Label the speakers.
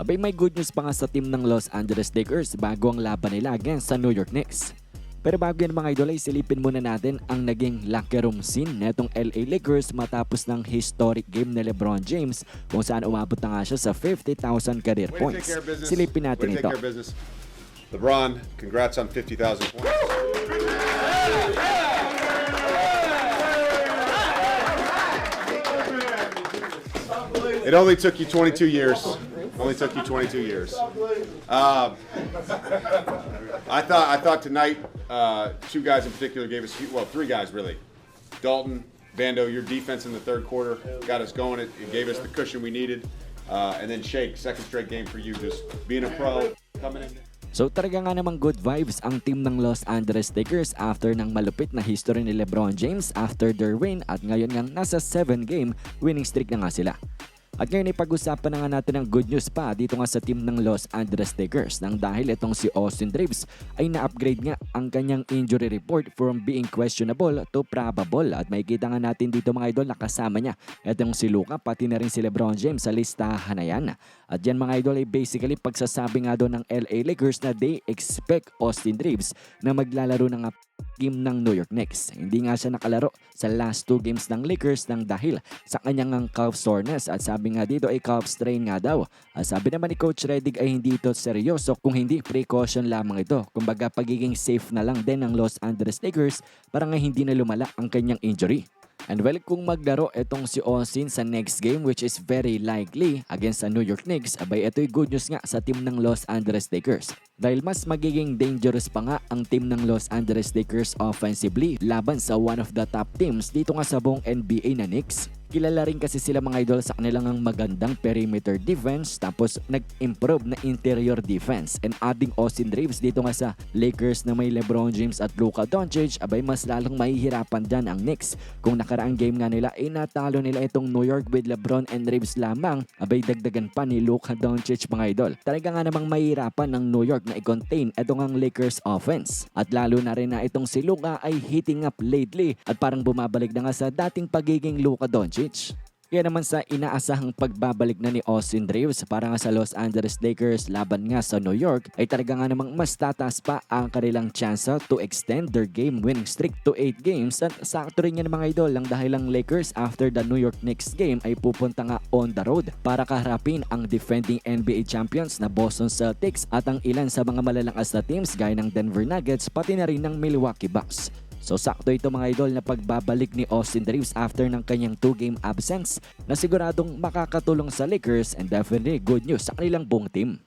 Speaker 1: Abay may good news pa nga sa team ng Los Angeles Lakers bago ang laban nila against sa New York Knicks. Pero bago yan mga idol ay silipin muna natin ang naging locker room scene netong LA Lakers matapos ng historic game ni LeBron James kung saan umabot na nga siya sa 50,000 career points. Silipin natin ito.
Speaker 2: LeBron, congrats on 50,000 points. It only took you 22 years. Only took you 22 years. Uh, I thought I thought tonight uh, two guys in particular gave us well three guys really. Dalton, Vando, your defense in the third quarter got us going. It, it gave us the cushion we needed. Uh, and then Shake, second straight game for you, just being a pro, coming in.
Speaker 1: So talaga nga namang good vibes ang team ng Los Angeles Lakers after ng malupit na history ni LeBron James after their win at ngayon nga nasa 7 game winning streak na nga sila. At ngayon ay pag-usapan na nga natin ang good news pa dito nga sa team ng Los Angeles Lakers nang dahil itong si Austin Reeves ay na-upgrade nga ang kanyang injury report from being questionable to probable at makikita nga natin dito mga idol na kasama niya itong si Luka pati na rin si Lebron James sa listahan na yan. At yan mga idol ay basically pagsasabi nga doon ng LA Lakers na they expect Austin Reeves na maglalaro ng game ng New York Knicks. Hindi nga siya nakalaro sa last two games ng Lakers nang dahil sa kanyang ang calf soreness at sabi nga dito ay calf strain nga daw. At sabi naman ni Coach Redick ay hindi ito seryoso kung hindi precaution lamang ito. Kumbaga pagiging safe na lang din ng Los Angeles Lakers para nga hindi na lumala ang kanyang injury. And well, kung maglaro itong si Austin sa next game which is very likely against sa New York Knicks, abay ito'y good news nga sa team ng Los Angeles Lakers. Dahil mas magiging dangerous pa nga ang team ng Los Angeles Lakers offensively laban sa one of the top teams dito nga sa buong NBA na Knicks. Kilala rin kasi sila mga idol sa kanilang ang magandang perimeter defense tapos nag-improve na interior defense and adding Austin Reeves dito nga sa Lakers na may LeBron James at Luka Doncic abay mas lalong mahihirapan dyan ang Knicks. Kung nakaraang game nga nila ay natalo nila itong New York with LeBron and Reeves lamang abay dagdagan pa ni Luka Doncic mga idol. Talaga nga namang mahihirapan ng New York na i-contain itong ang Lakers offense. At lalo na rin na itong si Luka ay heating up lately at parang bumabalik na nga sa dating pagiging Luka Doncic. Kaya naman sa inaasahang pagbabalik na ni Austin Reeves para nga sa Los Angeles Lakers laban nga sa New York ay talaga nga namang mas tataas pa ang kanilang chance to extend their game winning streak to 8 games at sakto rin yan mga idol lang dahil ang Lakers after the New York Knicks game ay pupunta nga on the road para kaharapin ang defending NBA champions na Boston Celtics at ang ilan sa mga malalakas na teams gaya ng Denver Nuggets pati na rin ng Milwaukee Bucks. So sakto ito mga idol na pagbabalik ni Austin Reeves after ng kanyang 2-game absence na siguradong makakatulong sa Lakers and definitely good news sa kanilang buong team.